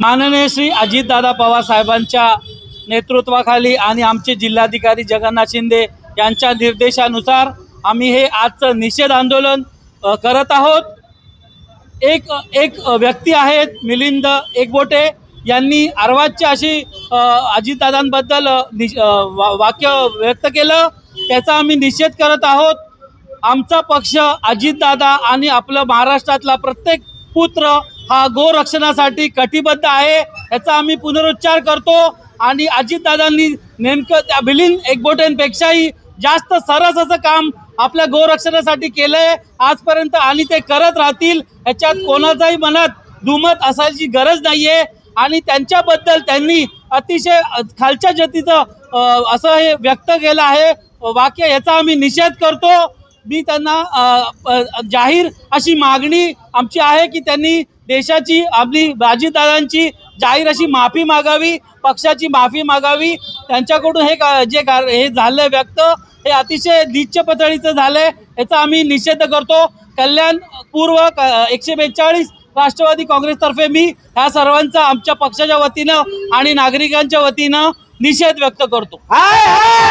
माननीय श्री अजितदादा पवार साहेबांच्या नेतृत्वाखाली आणि आमचे जिल्हाधिकारी जगन्नाथ शिंदे यांच्या निर्देशानुसार आम्ही हे आजचं निषेध आंदोलन करत आहोत. एक एक व्यक्ती आहेत मिलिंद एकबोटे यांनी अर्वाजची अशी अजितदादांबद्दल नि वा वाक्य व्यक्त केलं. त्याचा आम्ही निषेध करत आहोत. आमचा पक्ष अजितदादा आणि आपलं महाराष्ट्रातला प्रत्येक पुत्र हा गोरक्षणासाठी कटिबद्ध आहे याचा आम्ही पुनरुच्चार करतो. आणि अजितदादांनी नेमकं त्या मिलिंद एकबोटेंपेक्षाही जास्त सरस असं काम आपल्या गोरक्षणासाठी केलंय. आजपर्यंत आणि ते करत राहतील याच्यात कोणाचाही मनात दुमत असायची गरज नाहीये. आणि त्यांच्याबद्दल त्यांनी अतिशय खालच्या जातीचं असं हे व्यक्त केलं आहे. वाक्य याचा आम्ही निषेध करतो. मी त्यांना जाहीर अशी मागणी आमची आहे की त्यांनी देशाची आपली अजितदादांची जाहीर अशी माफी मागावी पक्षाची माफी मागावी. त्यांच्याकडून हे का जे कार हे झालं व्यक्त हे अतिशय नीच पतळीचं झालं आहे याचा आम्ही निषेध करतो. कल्याण पूर्व क- एकशे बेचाळीस राष्ट्रवादी काँग्रेसतर्फे मी ह्या सर्वांचा आमच्या पक्षाच्या वतीनं आणि नागरिकांच्या वतीनं निषेध व्यक्त करतो.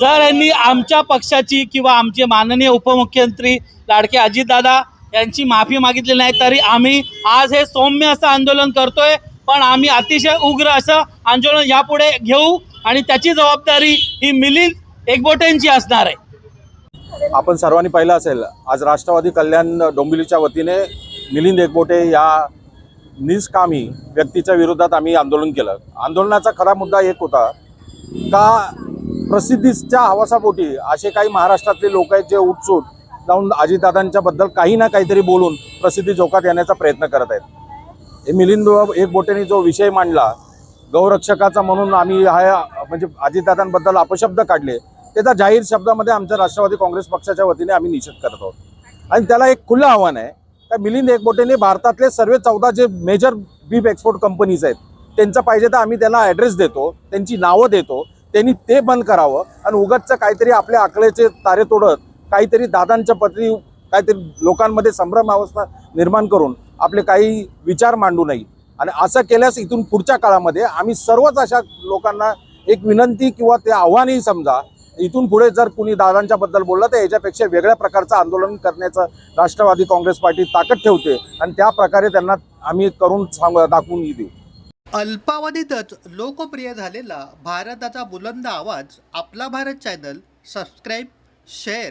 जर यांनी आमच्या पक्षाची किंवा आमचे माननीय उपमुख्यमंत्री लाडके अजितदादा यांची माफी मागितली नाही तरी आम्ही आज हे सौम्य असं आंदोलन करतोय. पण आम्ही अतिशय उग्र असं आंदोलन यापुढे घेऊ आणि त्याची जबाबदारी ही मिलिंद एकबोटेंची असणार आहे. आपण सर्वांनी पाहिलं असेल आज राष्ट्रवादी कल्याण डोंबिवलीच्या वतीने मिलिंद एकबोटे या निष्कामी व्यक्तीच्या विरोधात आम्ही आंदोलन केलं. आंदोलनाचा खरा मुद्दा एक होता का प्रसिद्धीच्या हवासापोटी असे काही महाराष्ट्रातले लोक आहेत जे उठसूट जाऊन अजितदादांच्या बद्दल काही ना काहीतरी बोलून प्रसिद्धी चौकात येण्याचा प्रयत्न करत आहेत. हे मिलिंद एकबोटेने जो विषय मांडला गौरक्षकाचा म्हणून आम्ही हा म्हणजे अजितदादांबद्दल अपशब्द काढले त्याचा जाहीर शब्दामध्ये आमच्या राष्ट्रवादी काँग्रेस पक्षाच्या वतीने आम्ही निषेध करत आहोत. आणि त्याला एक खुलं आव्हान आहे का मिलिंद एकबोटेने भारतातले सर्व चौदा जे मेजर बीफ एक्सपोर्ट कंपनीज आहेत त्यांचं पाहिजे तर आम्ही त्यांना ॲड्रेस देतो त्यांची नावं देतो त्यांनी ते बंद करावं आणि उगाचचं काहीतरी आपल्या आकड्याचे तारे तोडत काहीतरी दादांच्या पत्री काहीतरी लोकांमध्ये संभ्रम अवस्था निर्माण करून आपले काही विचार मांडू नये. आणि असं केल्यास इथून पुढच्या काळामध्ये आम्ही सर्वच अशा लोकांना एक विनंती किंवा ते आव्हानही समजा इथून पुढे जर कुणी दादांच्या बद्दल बोललं तर याच्यापेक्षा वेगळ्या प्रकारचं आंदोलन करण्याचं राष्ट्रवादी काँग्रेस पार्टी ताकद ठेवते आणि त्या प्रकारे त्यांना आम्ही करून सांग दाखवून देऊ. अल्पावधीतच लोकप्रिय झालेला भारताचा बुलंद आवाज आपला Bharat channel subscribe share